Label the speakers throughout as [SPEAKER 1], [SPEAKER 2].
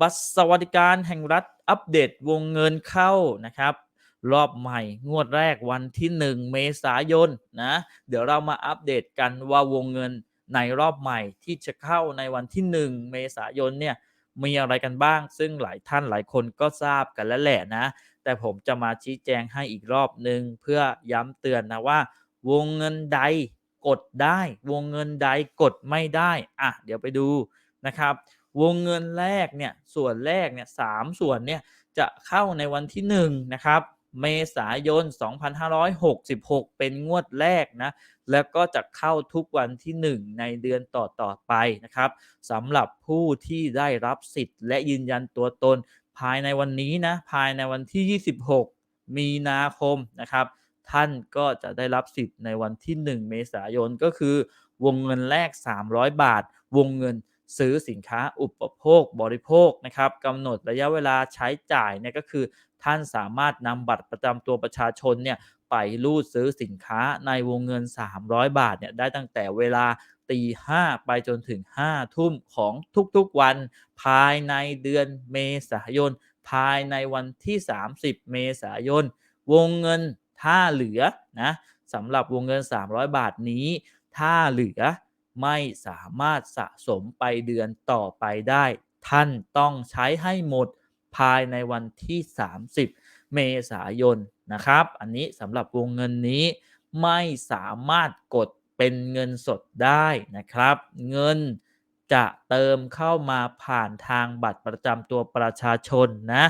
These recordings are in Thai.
[SPEAKER 1] บัตรสวัสดิการแห่งรัฐอัปเดตวงเงินเข้านะครับ รอบใหม่งวดแรกวันที่ 1 เมษายนนะเดี๋ยวเรามาอัปเดตกันว่าวงเงินในรอบใหม่ที่จะเข้าในวันที่ 1 เมษายนเนี่ยมีอะไรกันบ้าง ซึ่งหลายท่านหลายคนก็ทราบกันแล้วแหละนะ แต่ผมจะมาชี้แจงให้อีกรอบหนึ่งเพื่อย้ำเตือนนะว่า วงเงินใดกดได้ วงเงินใดกดไม่ได้อะเดี๋ยวไปดูนะครับ วงเงินแรกเนี่ยส่วนแรกเนี่ยสามส่วนเนี่ยจะเข้าในวันที่1นะครับเมษายน 2566 เป็นงวดแรกนะ แล้วก็จะเข้าทุกวันที่ 1 ในเดือนต่อต่อไปนะครับสำหรับผู้ที่ได้รับสิทธิ์ และยืนยันตัวตน ภายในวันนี้นะ ภายในวันที่ 26 มีนาคมนะครับ ท่านก็จะได้รับสิทธิ์ในวันที่ 1 เมษายนก็คือ วงเงินแรก 300 บาท วงเงิน ซื้อสินค้าอุปโภคบริโภคนะครับกำหนดระยะเวลาใช้จ่ายเนี่ยก็คือ ท่านสามารถนำบัตรประจำตัวประชาชนเนี่ยไปรูดซื้อสินค้าในวงเงิน 300 บาทเนี่ยได้ตั้งแต่เวลาตีห้าไปจนถึง 5 ทุ่มของทุกๆวัน ภายในเดือนเมษายน ภายในวันที่ 30 เมษายน วงเงินถ้าเหลือนะสำหรับวงเงิน 300 บาทนี้ ถ้าเหลือ ไม่สามารถสะสมไปเดือนต่อไปได้ ท่านต้องใช้ให้หมดภายในวันที่ 30 เมษายนนะครับ อันนี้สำหรับวงเงินนี้ไม่สามารถกดเป็นเงินสดได้นะครับ เงินจะเติมเข้ามาผ่านทางบัตรประจำตัวประชาชนนะ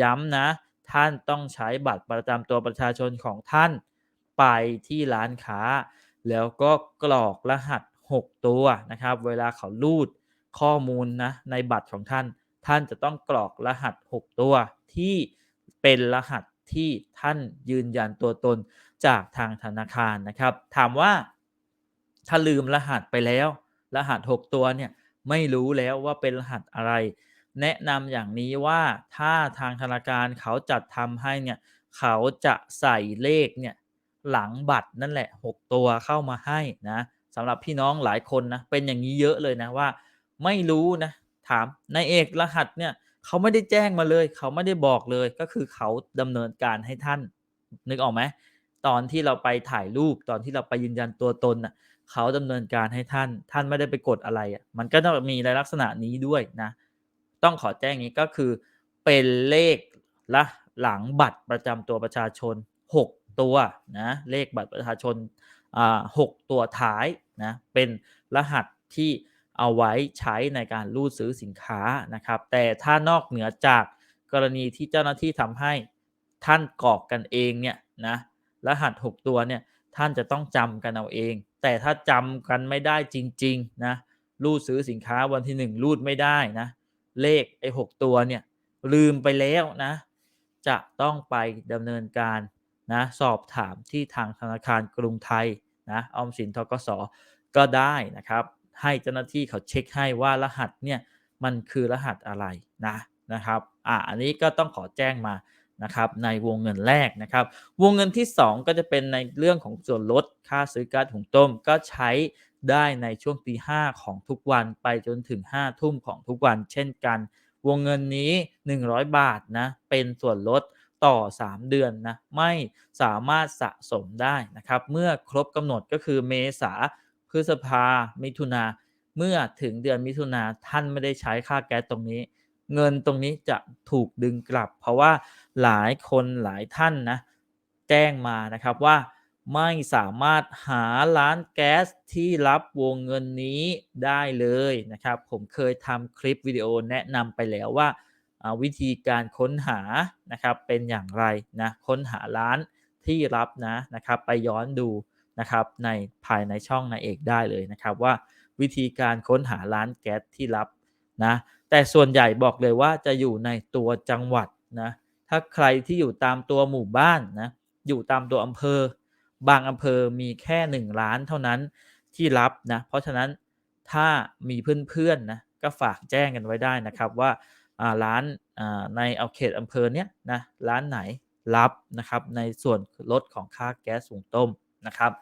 [SPEAKER 1] ย้ำนะ ท่านต้องใช้บัตรประจำตัวประชาชนของท่าน ไปที่ร้านค้า แล้วก็กรอกรหัส 6 ตัวนะครับ เวลาเขารูดข้อมูลนะในบัตรของท่าน ท่านจะต้องกรอกรหัส 6 ตัวที่เป็นรหัสที่ท่านยืนยันตัวตนจากทางธนาคารนะครับ ถามว่าถ้าลืมรหัสไปแล้ว รหัส 6 ตัวเนี่ยไม่รู้แล้วว่าเป็นรหัสอะไร แนะนำอย่างนี้ว่าถ้าทางธนาคารเขาจัดทำให้เนี่ยเขาจะใส่เลขเนี่ยหลังบัตรนั่นแหละ 6 ตัวเข้ามาให้นะ สำหรับพี่น้องหลายคนนะเป็นอย่างนี้เยอะเลยนะว่า ไม่รู้นะถามนายเอกรหัสเนี่ยเขาไม่ได้แจ้งมาเลย เขาไม่ได้บอกเลยก็คือเขาดำเนินการให้ท่านนึกออกไหมตอนที่เราไปถ่ายรูปตอนที่เราไปยืนยันตัวตนน่ะเขาดำเนินการให้ท่าน ท่านไม่ได้ไปกดอะไรอะมันก็ต้องมีในลักษณะนี้ด้วยนะ ต้องขอแจ้งนี้ก็คือเป็นเลขละหลังบัตรประจำตัวประชาชน 6 ตัวนะเลขบัตรประชาชน หกตัวท้ายนะเป็นรหัสที่เอาไว้ใช้ในการรูดซื้อสินค้านะครับ แต่ถ้านอกเหนือจากกรณีที่เจ้าหน้าที่ทำให้ท่านกรอกกันเองเนี่ยนะรหัส 6 ตัวเนี่ยท่านจะต้องจำกันเอาเอง แต่ถ้าจำกันไม่ได้จริงๆนะรูดซื้อสินค้าวันที่ 1 รูดไม่ได้นะเลขไอ้หตัวเนี่ยลืมไปแล้วนะจะต้องไปดำเนินการ นะสอบถามที่ทางธนาคารกรุงไทยนะออมสินทกสก็ได้นะครับให้เจ้าหน้าที่เขาเช็คให้ว่ารหัสเนี่ยมันคือรหัสอะไรนะนะครับอ่าอันนี้ก็ต้องขอแจ้งมานะครับในวงเงินแรกนะครับวงเงินที่ 2 ก็จะเป็นในเรื่องของส่วนลดค่าซื้อก๊าซหุงต้ม ก็ใช้ได้ในช่วงตีห้าของทุกวันไปจนถึง5ทุ่มของทุกวันเช่นกัน วงเงินนี้ 100 บาทนะเป็นส่วนลด ต่อ 3 เดือนนะไม่สามารถสะสมได้นะครับ เมื่อครบกำหนดก็คือเมษาพฤษภามิถุนาเมื่อถึงเดือนมิถุนาท่านไม่ได้ใช้ค่าแก๊สตรงนี้ เงินตรงนี้จะถูกดึงกลับ เพราะว่าหลายคนหลายท่านนะแจ้งมานะครับว่าไม่สามารถหาร้านแก๊สที่รับวงเงินนี้ได้เลยนะครับ ผมเคยทำคลิปวิดีโอแนะนำไปแล้วว่า วิธีการค้นหานะครับเป็นอย่างไรนะค้นหาร้านที่รับนะนะครับไปย้อนดูนะครับในภายในช่องนายเอกได้เลยนะครับว่าวิธีการค้นหาร้านแก๊สที่รับนะแต่ส่วนใหญ่บอกเลยว่าจะอยู่ในตัวจังหวัดนะถ้าใครที่อยู่ตามตัวหมู่บ้านนะอยู่ตามตัวอำเภอ บางอำเภอมีแค่หนึ่งร้านเท่านั้นที่รับนะเพราะฉะนั้นถ้ามีเพื่อนๆนะก็ฝากแจ้งกันไว้ได้นะครับว่า ร้านในเอาเขตอำเภอเนี้ยนะร้านไหนรับนะครับในส่วนลดของค่าแก๊สสูงต้มนะครับ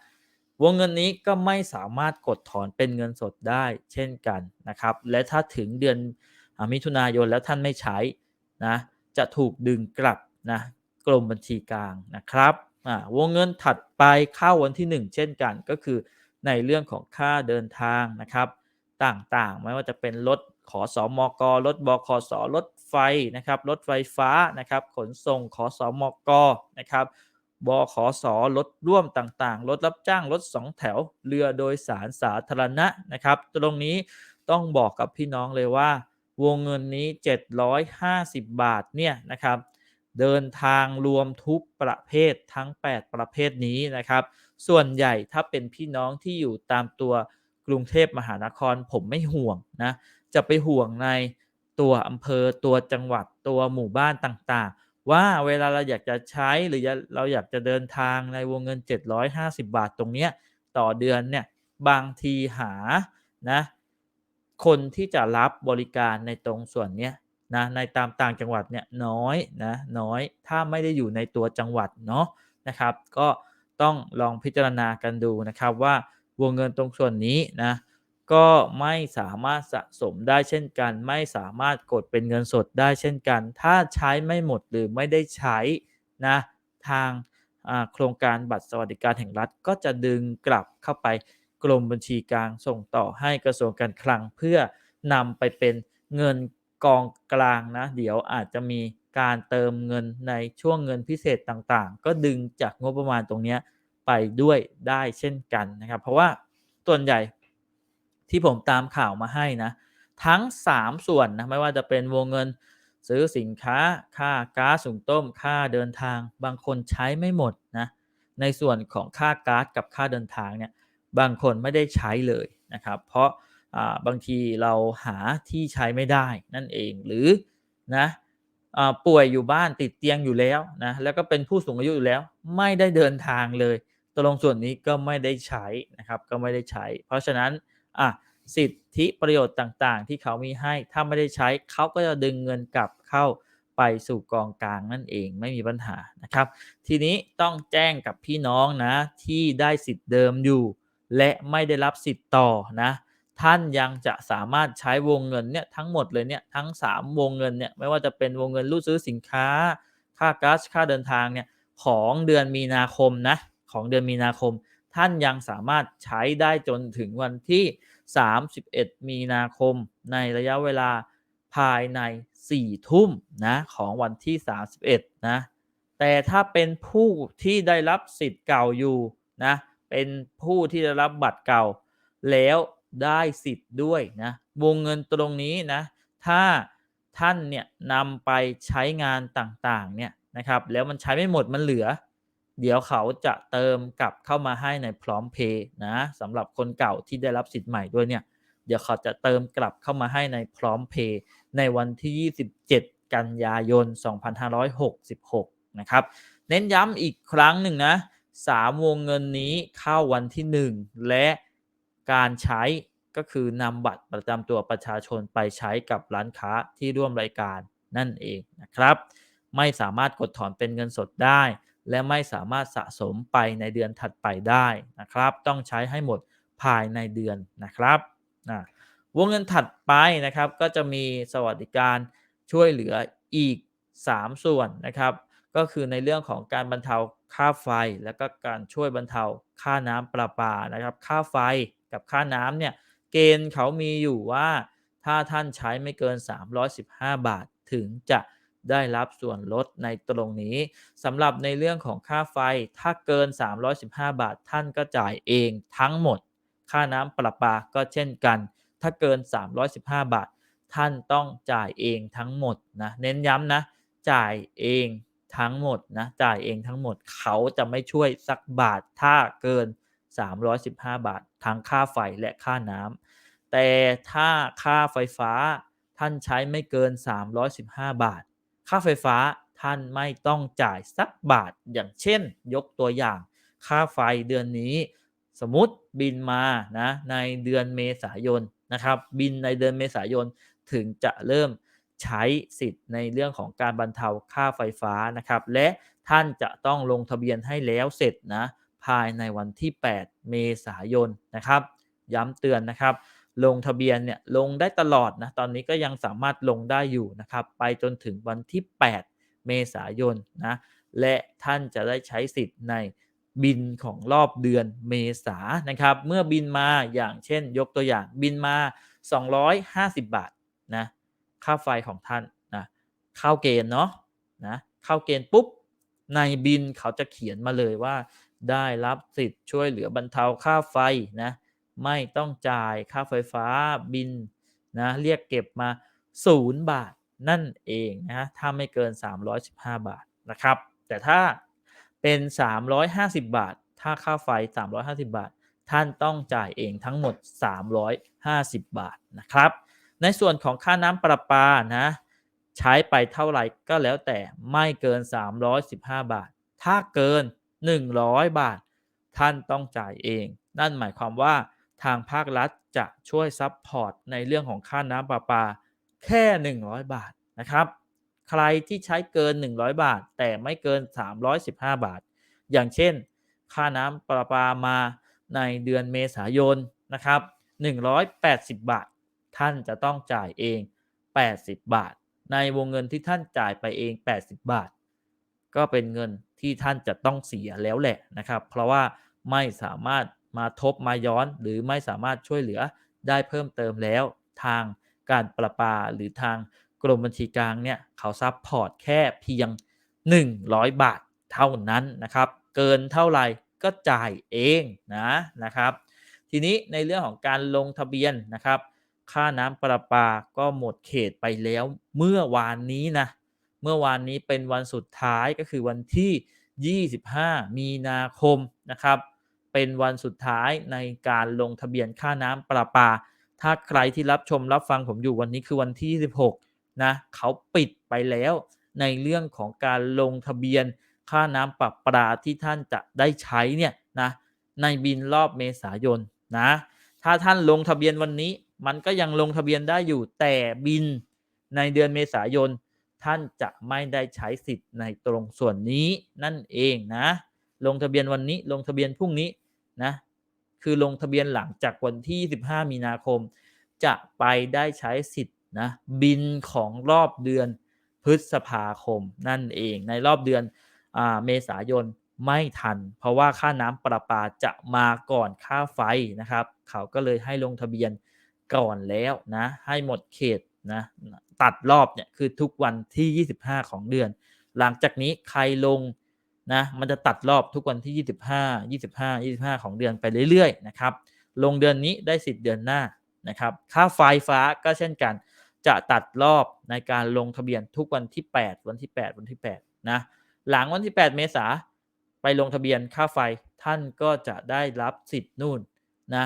[SPEAKER 1] วงเงินนี้ก็ไม่สามารถกดถอนเป็นเงินสดได้เช่นกันนะครับและถ้าถึงเดือนอมิถุนายนแล้วท่านไม่ใช้นะจะถูกดึงกลับนะกรมบัญชีกลางนะครับวงเงินถัดไปเข้าวันที่ 1 เช่นกันก็คือในเรื่องของค่าเดินทางนะครับต่างๆ ไม่ว่าจะเป็นรถ ขอสอมกรถบขสรถไฟนะครับรถไฟฟ้านะครับขนส่งขอสอมกนะครับบขสรถร่วมต่างๆ รถรับจ้างรถสองแถวเรือโดยสารสาธารณะนะครับ ตรงนี้ต้องบอกกับพี่น้องเลยว่า วงเงินนี้ 750 บาทเนี่ยนะครับ เดินทางรวมทุกประเภททั้ง 8 ประเภทนี้นะครับ ส่วนใหญ่ถ้าเป็นพี่น้องที่อยู่ตามตัว รุงเทพมหานครผมไม่ห่วงนะจะไปห่วงในตัวอำเภอตัวจังหวัดตัวหมู่บ้านต่างๆ ว่าเวลาเราอยากจะใช้หรือเราอยากจะเดินทางในวงเงิน 750 บาทตรงเนี้ยต่อเดือนเนี่ยบางทีหานะคนที่จะรับบริการในตรงส่วนเนี้ยนะในตามต่างจังหวัดเนี่ยน้อยนะน้อยถ้าไม่ได้อยู่ในตัวจังหวัดเนาะนะครับ ก็ต้องลองพิจารณากันดูนะครับว่า วงเงินตรงส่วนนี้นะก็ไม่สามารถสะสมได้เช่นกัน ไม่สามารถกดเป็นเงินสดได้เช่นกัน ถ้าใช้ไม่หมดหรือไม่ได้ใช้นะทางโครงการบัตรสวัสดิการแห่งรัฐ ก็จะดึงกลับเข้าไปกรมบัญชีกลางส่งต่อให้กระทรวงการคลังเพื่อนำไปเป็นเงินกองกลางนะ เดี๋ยวอาจจะมีการเติมเงินในช่วงเงินพิเศษต่างๆ ก็ดึงจากงบประมาณตรงนี้ ไปด้วยได้เช่นกันนะครับ เพราะว่าส่วนใหญ่ที่ผมตามข่าวมาให้นะทั้ง 3 ส่วนนะไม่ว่าจะเป็นวงเงินซื้อสินค้าค่าก๊าซสุงต้ม ค่าเดินทาง บางคนใช้ไม่หมดนะในส่วนของค่าก๊าซกับค่าเดินทางเนี่ยบางคนไม่ได้ใช้เลยนะครับ เพราะบางทีเราหาที่ใช้ไม่ได้นั่นเองหรือนะป่วยอยู่บ้านติดเตียงอยู่แล้วนะแล้วก็เป็นผู้สูงอายุอยู่แล้ว ไม่ได้เดินทางเลย ตกลงส่วนนี้ก็ไม่ได้ใช้นะครับก็ไม่ได้ใช้ เพราะฉะนั้นอะสิทธิประโยชน์ต่างๆ ที่เขามีให้ถ้าไม่ได้ใช้เขาก็จะดึงเงินกลับเข้าไปสู่กองกลางนั่นเองไม่มีปัญหานะครับ ทีนี้ต้องแจ้งกับพี่น้องนะที่ได้สิทธิ์เดิมอยู่ และไม่ได้รับสิทธิ์ต่อนะท่านยังจะสามารถใช้วงเงินเนี่ยทั้งหมดเลยเนี่ยทั้ง 3 วงเงินเนี่ยไม่ว่าจะเป็นวงเงินรูดซื้อสินค้า ค่าก๊าซค่าเดินทางเนี่ยของเดือนมีนาคมนะ ของเดือนมีนาคม ท่านยังสามารถใช้ได้จนถึงวันที่ 31 มีนาคม ในระยะเวลาภายใน 4 ทุ่มนะของวันที่ 31 นะ แต่ถ้าเป็นผู้ที่ได้รับสิทธิ์เก่าอยู่นะเป็นผู้ที่ได้รับบัตรเก่า แล้วได้สิทธิ์ด้วยนะวงเงินตรงนี้นะถ้าท่านเนี่ยนำไปใช้งานต่างๆเนี่ยนะครับแล้วมันใช้ไม่หมดมันเหลือ เดี๋ยวเขาจะเติมกลับเข้ามาให้ในพร้อมเพย์นะสำหรับคนเก่าที่ได้รับสิทธิ์ใหม่ด้วยเนี่ย เดี๋ยวเขาจะเติมกลับเข้ามาให้ในพร้อมเพย์ในวันที่ 27 กันยายน 2566 นะครับ เน้นย้ำอีกครั้งหนึ่งนะสามวงเงินนี้เข้าวันที่ 1 และการใช้ก็คือนำบัตรประจำตัวประชาชนไปใช้กับร้านค้าที่ร่วมรายการนั่นเองนะครับ ไม่สามารถกดถอนเป็นเงินสดได้ และไม่สามารถสะสมไปในเดือนถัดไปได้นะครับ ต้องใช้ให้หมดภายในเดือนนะครับนะวงเงินถัดไปนะครับ ก็จะมีสวัสดิการช่วยเหลืออีก 3 ส่วนนะครับ ก็คือในเรื่องของการบรรเทาค่าไฟ และก็การช่วยบรรเทาค่าน้ำประปานะครับ ค่าไฟกับค่าน้ำเนี่ยเกณฑ์เขามีอยู่ว่าถ้าท่านใช้ไม่เกิน 315 บาทถึงจะ ได้รับส่วนลดในตรงนี้สำหรับในเรื่องของค่าไฟถ้าเกิน 315 บาทท่านก็จ่ายเองทั้งหมด ค่าน้ำประปาก็เช่นกัน ถ้าเกิน 315 บาท ท่านต้องจ่ายเองทั้งหมดนะเน้นย้ำนะจ่ายเองทั้งหมดนะจ่ายเองทั้งหมดเขาจะไม่ช่วยสักบาทถ้าเกิน 315 บาท ทั้งค่าไฟและค่าน้ำแต่ถ้าค่าไฟฟ้าท่านใช้ไม่เกิน 315 บาท ค่าไฟฟ้าท่านไม่ต้องจ่ายสักบาท อย่างเช่น ยกตัวอย่าง ค่าไฟเดือนนี้ สมมติบินมานะในเดือนเมษายนนะครับ บินในเดือนเมษายนถึงจะเริ่มใช้สิทธิ์ในเรื่องของการบรรเทาค่าไฟฟ้านะครับ และท่านจะต้องลงทะเบียนให้แล้วเสร็จนะภายในวันที่ 8 เมษายนนะครับ ย้ำเตือนนะครับ ลงทะเบียนเนี่ยลงได้ตลอดนะตอนนี้ก็ยังสามารถลงได้อยู่นะครับไปจนถึงวันที่ 8 เมษายนนะและท่านจะได้ใช้สิทธิ์ในบินของรอบเดือนเมษานะครับ เมื่อบินมาอย่างเช่น ยกตัวอย่างบินมา 250 บาทนะค่าไฟของท่านนะเข้าเกณฑ์เนาะนะเข้าเกณฑ์ปุ๊บในบินเขาจะเขียนมาเลยว่า ได้รับสิทธิ์ช่วยเหลือบรรเทาค่าไฟนะ ไม่ต้องจ่ายค่าไฟฟ้าบินนะเรียกเก็บมา 0 บาทนั่นเองนะถ้าไม่เกิน 315 บาทนะครับ แต่ถ้าเป็น 350 บาท ถ้าค่าไฟ 350 บาท ท่านต้องจ่ายเองทั้งหมด 350 บาทนะครับ ในส่วนของค่าน้ำประปานะใช้ไปเท่าไหร่ก็แล้วแต่ไม่เกิน 315 บาท ถ้าเกิน 100 บาท ท่านต้องจ่ายเอง นั่นหมายความว่า ทางภาครัฐจะช่วยซัพพอร์ตในเรื่องของค่าน้ำประปาแค่ 100 บาทนะครับ ใครที่ใช้เกิน 100 บาท แต่ไม่เกิน 315 บาท อย่างเช่น ค่าน้ำประปามาในเดือนเมษายนนะครับ180 บาท ท่านจะต้องจ่ายเอง 80 บาท ในวงเงินที่ท่านจ่ายไปเอง 80 บาท ก็เป็นเงินที่ท่านจะต้องเสียแล้วแหละนะครับ เพราะว่าไม่สามารถ มาทบมาย้อนหรือไม่สามารถช่วยเหลือได้เพิ่มเติมแล้วทางการประปาหรือทางกรมบัญชีกลางเนี่ยเขาซับพอร์ตแค่เพียง 100 บาทเท่านั้นนะครับ เกินเท่าไหร่ก็จ่ายเองนะนะครับ ทีนี้ในเรื่องของการลงทะเบียนนะครับ ค่าน้ำประปาก็หมดเขตไปแล้วเมื่อวานนี้นะเมื่อวานนี้เป็นวันสุดท้ายก็คือวันที่ 25 มีนาคมนะครับ เป็นวันสุดท้ายในการลงทะเบียนค่าน้ำประปา ถ้าใครที่รับชมรับฟังผมอยู่วันนี้คือวันที่26นะเขาปิดไปแล้วในเรื่องของการลงทะเบียนค่าน้ำประปาที่ท่านจะได้ใช้เนี่ยนะในบินรอบเมษายนนะถ้าท่านลงทะเบียนวันนี้ มันก็ยังลงทะเบียนได้อยู่แต่บินในเดือนเมษายน ท่านจะไม่ได้ใช้สิทธิ์ในตรงส่วนนี้นั่นเองนะ ลงทะเบียนวันนี้ลงทะเบียนพรุ่งนี้ นะคือลงทะเบียนหลังจากวันที่ 15 มีนาคม จะไปได้ใช้สิทธิ์นะบินของรอบเดือนพฤษภาคมนั่นเองในรอบเดือนอาเมษายนไม่ทัน เพราะว่าค่าน้ำประปาจะมาก่อนค่าไฟนะครับ เขาก็เลยให้ลงทะเบียนก่อนแล้วนะให้หมดเขตนะตัดรอบเนี่ยคือทุกวันที่ 25 ของเดือน หลังจากนี้ใครลง นะมันจะตัดรอบทุกวันที่ 25 25 25 ของเดือนไปเรื่อยๆนะครับลงเดือนนี้ได้สิทธิ์เดือนหน้านะครับค่าไฟฟ้าก็เช่นกัน จะตัดรอบในการลงทะเบียนทุกวันที่ 8 วันที่ 8 วันที่8นะหลังวันที่ 8 เมษาไปลงทะเบียนค่าไฟท่านก็จะได้รับสิทธิ์นู่นนะ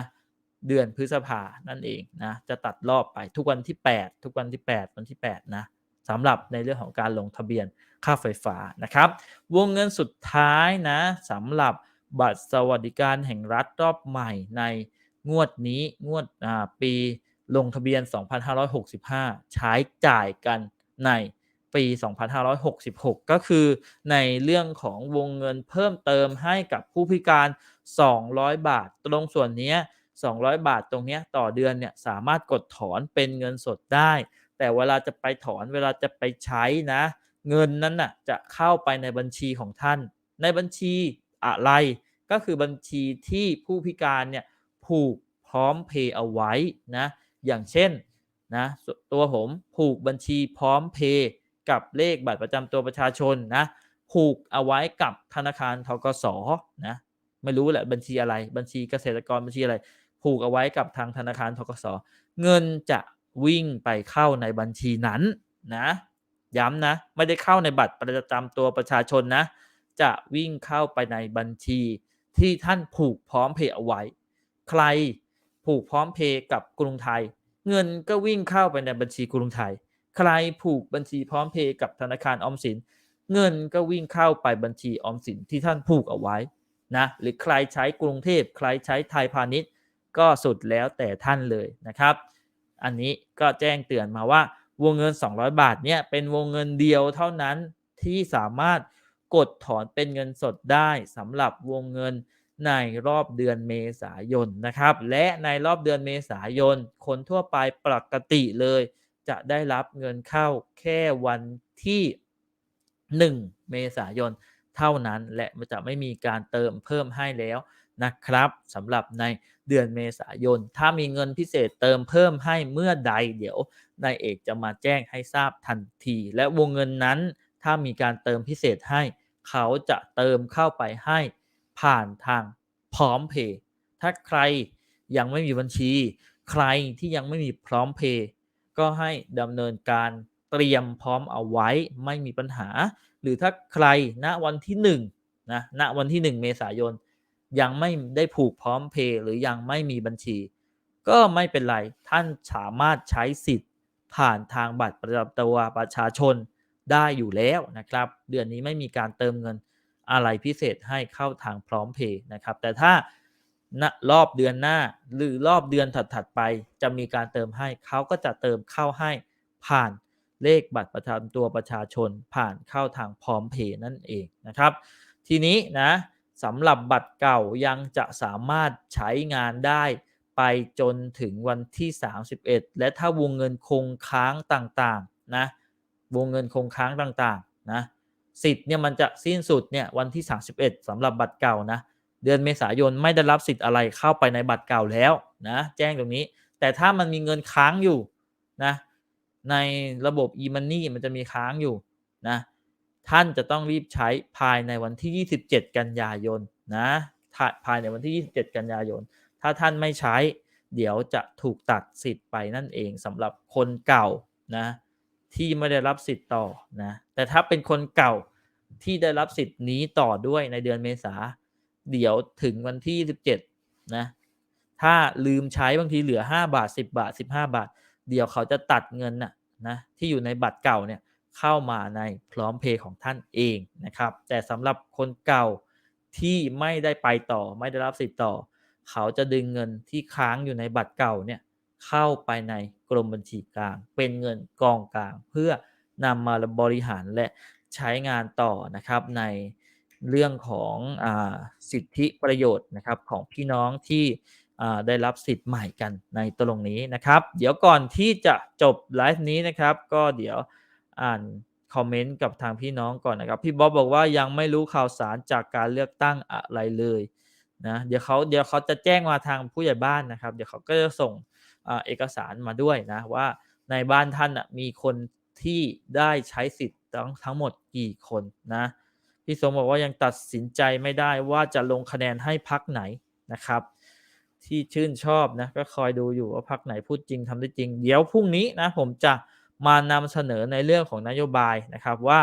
[SPEAKER 1] เดือนพฤษภานั่นเองนะจะตัดรอบไปทุกวันที่ 8 ทุกวันที่ 8 วันที่8นะสำหรับในเรื่องของการลงทะเบียน ค่าไฟฟ้านะครับ วงเงินสุดท้ายนะสำหรับบัตรสวัสดิการแห่งรัฐรอบใหม่ในงวดนี้งวดปีลงทะเบียน 2565 ใช้จ่ายกันในปี 2566 ก็คือในเรื่องของวงเงินเพิ่มเติมให้กับผู้พิการ 200 บาท ตรงส่วนนี้200 บาทตรงนี้ต่อเดือนเนี่ยสามารถกดถอนเป็นเงินสดได้ แต่เวลาจะไปถอนเวลาจะไปใช้นะ เงินนั้นน่ะจะเข้าไปในบัญชีของท่าน ในบัญชีอะไร ก็คือบัญชีที่ผู้พิการเนี่ยผูกพร้อมเพย์เอาไว้นะอย่างเช่นนะตัวผมผูกบัญชีพร้อมเพย์กับเลขบัตรประจำตัวประชาชนนะผูกเอาไว้กับธนาคารทกสนะไม่รู้แหละบัญชีอะไรบัญชีเกษตรกรบัญชีอะไรผูกเอาไว้กับทางธนาคารทกสเงินจะวิ่งไปเข้าในบัญชีนั้นนะ ย้ำนะ ไม่ได้เข้าในบัตรประจำตัวประชาชนนะ จะวิ่งเข้าไปในบัญชีที่ท่านผูกพร้อมเพย์เอาไว้ ใครผูกพร้อมเพย์กับกรุงไทย เงินก็วิ่งเข้าไปในบัญชีกรุงไทย ใครผูกบัญชีพร้อมเพย์กับธนาคารออมสิน เงินก็วิ่งเข้าไปบัญชีออมสินที่ท่านผูกเอาไว้นะหรือใครใช้กรุงเทพใครใช้ไทยพาณิชย์ ก็สุดแล้วแต่ท่านเลยนะครับ อันนี้ก็แจ้งเตือนมาว่า วงเงิน 200 บาทเนี่ยเป็นวงเงินเดียวเท่านั้นที่สามารถกดถอนเป็นเงินสดได้สำหรับวงเงินในรอบเดือนเมษายนนะครับ และในรอบเดือนเมษายน คนทั่วไปปกติเลย จะได้รับเงินเข้าแค่วันที่ 1 เมษายนเท่านั้น และจะไม่มีการเติมเพิ่มให้แล้วนะครับสำหรับในเดือนเมษายน ถ้ามีเงินพิเศษเติมเพิ่มให้เมื่อใด เดี๋ยว นายเอกจะมาแจ้งให้ทราบทันที และวงเงินนั้นถ้ามีการเติมพิเศษให้ เขาจะเติมเข้าไปให้ผ่านทางพร้อมเพย์ถ้าใครยังไม่มีบัญชี ใครที่ยังไม่มีพร้อมเพย์ก็ให้ดำเนินการเตรียมพร้อมเอาไว้ไม่มีปัญหา หรือถ้าใครณวันที่1นะณวันที่ 1 เมษายน ยังไม่ได้ผูกพร้อมเพย์หรือยังไม่มีบัญชี ก็ไม่เป็นไรท่านสามารถใช้สิทธิ์ ผ่านทางบัตรประจำตัวประชาชนได้อยู่แล้วนะครับ เดือนนี้ไม่มีการเติมเงินอะไรพิเศษให้เข้าทางพร้อมเพย์นะครับ แต่ถ้าณรอบเดือนหน้าหรือรอบเดือนถัด ๆ ไป จะมีการเติมให้เขาก็จะเติมเข้าให้ผ่านเลขบัตรประจำตัวประชาชนผ่านเข้าทางพร้อมเพย์นั่นเองนะครับ ทีนี้นะสำหรับบัตรเก่ายังจะสามารถใช้งานได้ ไปจนถึงวันที่ 31 และถ้าวงเงินคงค้างต่างๆนะวงเงินคงค้างต่างๆนะสิทธิ์เนี่ยมันจะสิ้นสุดเนี่ยวันที่ 31สำหรับบัตรเก่านะเดือนเมษายนไม่ได้รับสิทธิ์อะไรเข้าไปในบัตรเก่าแล้วนะแจ้งตรงนี้ แต่ถ้ามันมีเงินค้างอยู่นะในระบบ e-money มันจะมีค้างอยู่นะท่านจะต้องรีบใช้ภายในวันที่ 27 กันยายนนะภายในวันที่ 27 กันยายน ถ้าท่านไม่ใช้ เดี๋ยวจะถูกตัดสิทธิ์ไปนั่นเองสำหรับคนเก่านะที่ไม่ได้รับสิทธิ์ต่อนะแต่ถ้าเป็นคนเก่าที่ได้รับสิทธิ์นี้ต่อด้วยในเดือนเมษาเดี๋ยวถึงวันที่ 17นะถ้าลืมใช้บางทีเหลือ 5 บาท 10 บาท 15 บาท เดี๋ยวเขาจะตัดเงินนะนะที่อยู่ในบัตรเก่าเนี่ยเข้ามาในพร้อมเพย์ของท่านเองนะครับ แต่สำหรับคนเก่าที่ไม่ได้ไปต่อไม่ได้รับสิทธิ์ต่อ เขาจะดึงเงินที่ค้างอยู่ในบัตรเก่าเนี่ยเข้าไปในกรมบัญชีกลาง เป็นเงินกองกลาง เพื่อนำมาบริหารและใช้งานต่อนะครับในเรื่องของอสิทธิประโยชน์นะครับของพี่น้องที่ได้รับสิทธิ์ใหม่กันในตรงนี้นะครับ เดี๋ยวก่อนที่จะจบไลฟ์นี้นะครับ ก็เดี๋ยวอ่านคอมเมนต์กับทางพี่น้องก่อนนะครับ พี่บ๊อบบอกว่ายังไม่รู้ข่าวสารจากการเลือกตั้งอะไรเลย นะเดี๋ยวเขาเดี๋ยวเขาจะแจ้งมาทางผู้ใหญ่บ้านนะครับ เดี๋ยวเขาก็จะส่งอเอกสารมาด้วยนะว่าในบ้านท่านมีคนที่ได้ใช้สิทธิ์ทั้งทั้งหมดกี่คนนะพี่สมบอกว่ายังตัดสินใจไม่ได้ว่าจะลงคะแนนให้พักไหนนะครับ ที่ชื่นชอบนะก็คอยดูอยู่ว่าพักไหนพูดจริงทำได้จริง เดี๋ยวพรุ่งนี้นะผมจะมานำเสนอในเรื่องของนโยบายนะครับว่า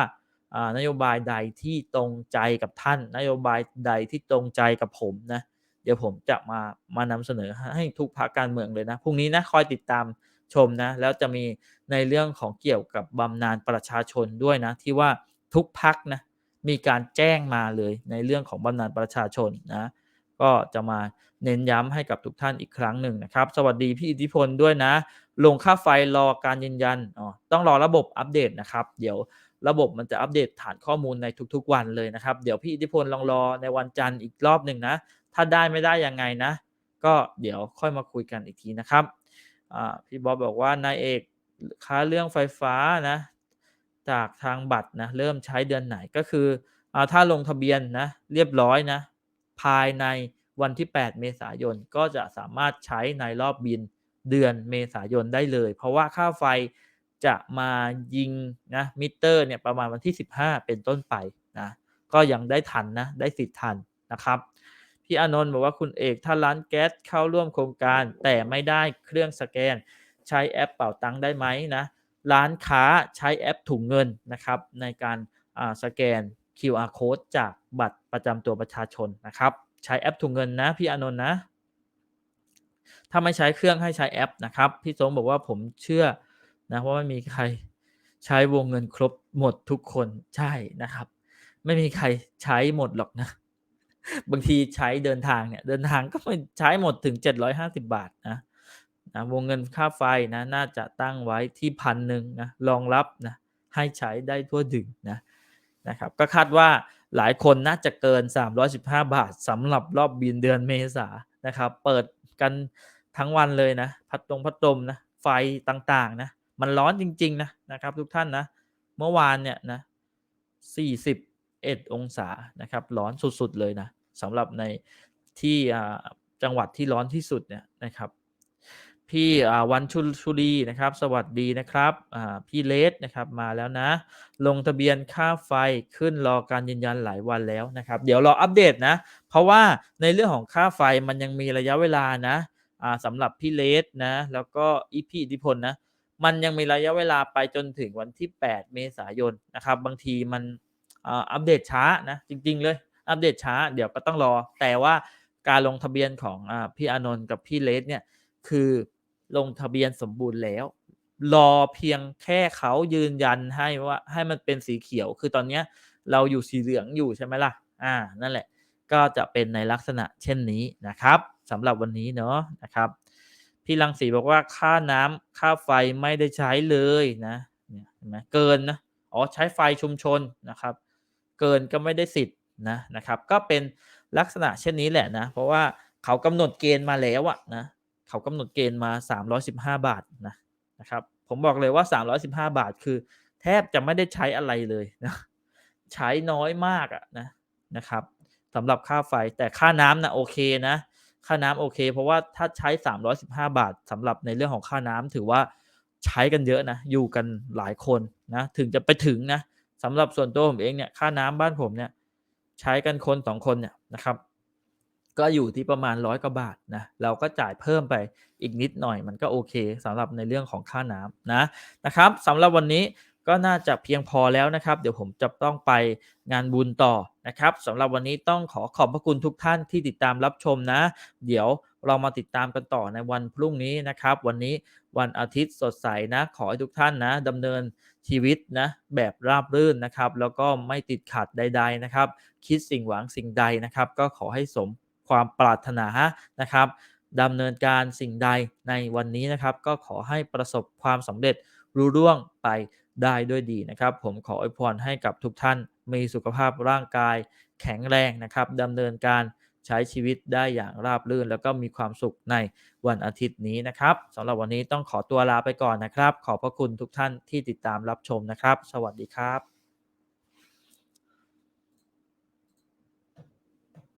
[SPEAKER 1] นโยบายใดที่ตรงใจกับท่าน นโยบายใดที่ตรงใจกับผมนะเดี๋ยวผมจะมามานำเสนอให้ทุกพรรคการเมืองเลยนะพรุ่งนี้นะคอยติดตามชมนะแล้วจะมีในเรื่องของเกี่ยวกับบำนาญประชาชนด้วยนะที่ว่าทุกพักนะมีการแจ้งมาเลยในเรื่องของบำนาญประชาชนนะก็จะมาเน้นย้ำให้กับทุกท่านอีกครั้งหนึ่งนะครับ สวัสดีพี่อิทธิพลด้วยนะ ลงค่าไฟรอการยืนยันอ๋อต้องรอระบบอัปเดตนะครับ เดี๋ยว ระบบมันจะอัปเดตฐานข้อมูลในทุกๆวันเลยนะครับ เดี๋ยวพี่อิทธิพลลองรอในวันจันทร์อีกรอบหนึ่งนะ ถ้าได้ไม่ได้ยังไงนะ ก็เดี๋ยวค่อยมาคุยกันอีกทีนะครับพี่บ๊อบบอกว่านายเอกค้าเรื่องไฟฟ้านะ จากทางบัตรนะ เริ่มใช้เดือนไหนก็คืออถ้าลงทะเบียนนะ เรียบร้อยนะ ภายในวันที่ 8 เมษายนก็จะสามารถใช้ในรอบบินเดือนเมษายนได้เลย เพราะว่าค่าไฟ จะมายิงนะมิเตอร์เนี่ยประมาณวันที่ 15 เป็นต้นไปนะก็ยังได้ทันนะได้สิทธิ์ทันนะครับพี่อนนท์บอกว่าคุณเอกถ้าร้านแก๊สเข้าร่วมโครงการแต่ไม่ได้เครื่องสแกน ใช้แอปเป่าตังได้ไหมนะร้านค้าใช้แอปถุงเงินนะครับในการสแกน QR code จากบัตรประจำตัวประชาชนนะครับใช้แอปถุงเงินนะพี่อนนท์นะถ้าไม่ใช้เครื่องให้ใช้แอปนะครับพี่สมบอกว่าผมเชื่อ นะว่าไม่มีใครใช้วงเงินครบหมดทุกคนใช่นะครับ ไม่มีใครใช้หมดหรอกนะ บางทีใช้เดินทางเนี่ยเดินทางก็ไม่ใช้หมดถึง 750 บาทนะนะวงเงินค่าไฟนะน่าจะตั้งไว้ที่พันหนึ่งนะรองรับนะให้ใช้ได้ทั่วถึงนะนะครับก็คาดว่าหลายคนน่าจะเกิน 315 บาทสำหรับรอบบินเดือนเมษานะครับ เปิดกันทั้งวันเลยนะ พัดตรงพัดลมนะ ไฟต่างๆนะ มันร้อนจริง ๆ นะนะครับ ทุกท่านนะ เมื่อวานเนี่ยนะ41 องศานะครับ ร้อนสุด ๆ เลยนะสำหรับในที่จังหวัดที่ร้อนที่สุดเนี่ยนะครับ พี่วันชุชุรีนะครับ สวัสดีนะครับพี่เลสนะครับมาแล้วนะ ลงทะเบียนค่าไฟขึ้นรอการยืนยันหลายวันแล้วนะครับ เดี๋ยวรออัปเดตนะ เพราะว่าในเรื่องของค่าไฟมันยังมีระยะเวลานะสำหรับพี่เลสนะ แล้วก็อีพีอิทธิพลนะ มันยังมีระยะเวลาไปจนถึงวันที่ 8 เมษายนนะครับ บางทีมันอัปเดตช้านะ จริง ๆ เลย อัปเดตช้า เดี๋ยวก็ต้องรอ แต่ว่าการลงทะเบียนของอพี่อานนท์กับพี่เลสเนี่ย คือลงทะเบียนสมบูรณ์แล้ว รอเพียงแค่เขายืนยันให้ว่าให้มันเป็นสีเขียว คือตอนนี้เราอยู่สีเหลืองอยู่ใช่ไหมล่ะ อ่า นั่นแหละ ก็จะเป็นในลักษณะเช่นนี้นะครับสำหรับวันนี้เนาะนะครับ พี่รังสีบอกว่าค่าน้ำค่าไฟไม่ได้ใช้เลยนะเนี่ยเห็นไหมเกินนะอ๋อใช้ไฟชุมชนนะครับ เกินก็ไม่ได้สิทธิ์นะนะครับ ก็เป็นลักษณะเช่นนี้แหละนะ เพราะว่าเขากำหนดเกณฑ์มาแล้วอะนะเขากำหนดเกณฑ์มา 315 บาทนะนะครับผมบอกเลยว่า 315 บาทคือ แทบจะไม่ได้ใช้อะไรเลยนะใช้น้อยมากอะนะนะครับสำหรับค่าไฟแต่ค่าน้ำนะโอเคนะ ค่าน้ำโอเค เพราะว่าถ้าใช้ 315 บาทสำหรับในเรื่องของค่าน้ำถือว่าใช้กันเยอะนะ อยู่กันหลายคนนะถึงจะไปถึงนะสำหรับส่วนตัวผมเองเนี่ยค่าน้ำบ้านผมเนี่ยใช้กันคนสองคนเนี่ยนะครับ ก็อยู่ที่ประมาณร้อยกว่าบาทนะเราก็จ่ายเพิ่มไปอีกนิดหน่อยมันก็โอเคสำหรับในเรื่องของค่าน้ำนะนะครับสำหรับวันนี้ ก็น่าจะเพียงพอแล้วนะครับ เดี๋ยวผมจะต้องไปงานบุญต่อนะครับสำหรับวันนี้ต้องขอขอบพระคุณทุกท่านที่ติดตามรับชมนะ เดี๋ยวเรามาติดตามกันต่อในวันพรุ่งนี้นะครับ วันนี้วันอาทิตย์สดใสนะ ขอให้ทุกท่านนะดำเนินชีวิตนะแบบราบรื่นนะครับ แล้วก็ไม่ติดขัดใด ๆนะครับ คิดสิ่งหวังสิ่งใดนะครับ ก็ขอให้สมความปรารถนานะครับดำเนินการสิ่งใดในวันนี้นะครับ ก็ขอให้ประสบความสำเร็จรุ่ร่วงไป ได้ด้วยดีนะครับ ผมขออวยพรให้กับทุกท่านมีสุขภาพร่างกายแข็งแรงนะครับดำเนินการใช้ชีวิตได้อย่างราบรื่น แล้วก็มีความสุขในวันอาทิตย์นี้นะครับสำหรับวันนี้ต้องขอตัวลาไปก่อนนะครับ ขอบพระคุณทุกท่านที่ติดตามรับชมนะครับ สวัสดีครับ